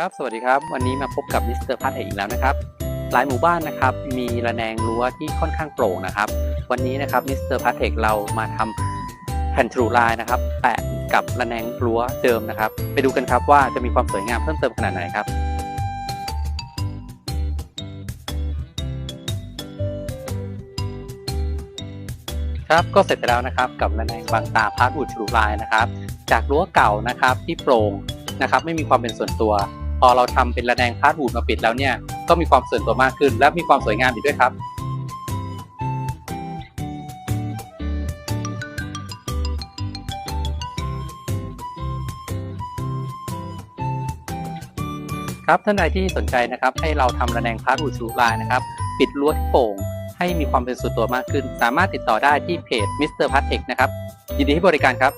ครับ สวัสดีครับ วันนี้มาพบกับมิสเตอร์พัทเอกอีกแล้วนะครับ หลายหมู่บ้านนะครับ มีระแนงรั้วที่ค่อนข้างโปร่งนะครับ วันนี้นะครับมิสเตอร์พัทเอกเรามาทำแผ่นทรูลายนะครับ แปะกับระแนงรั้วเดิมนะครับ ไปดูกันครับว่าจะมีความสวยงามเพิ่มเติมขนาดไหนครับครับก็เสร็จไปแล้วนะครับกับระแนงบางตาพาร์ทอูดทรูลายนะครับ จากรั้วเก่านะครับที่โปร่งนะครับไม่มีความเป็นส่วนตัว พอเราทำเป็นระแนงพาร์ทอูดมาปิดแล้วเนี่ยก็มีความส่วนตัวมากขึ้น และมีความสวยงามอีกด้วยครับครับท่านใดที่สนใจนะครับให้เราทำระแนงพาร์ทอูดทรูลายนะครับ ปิดรั้วที่โป่ง ให้มีความเป็นส่วนตัวมากขึ้น สามารถติดต่อได้ที่เพจ Mr. p a t e c นะครับ ยินดีให้บริการครับ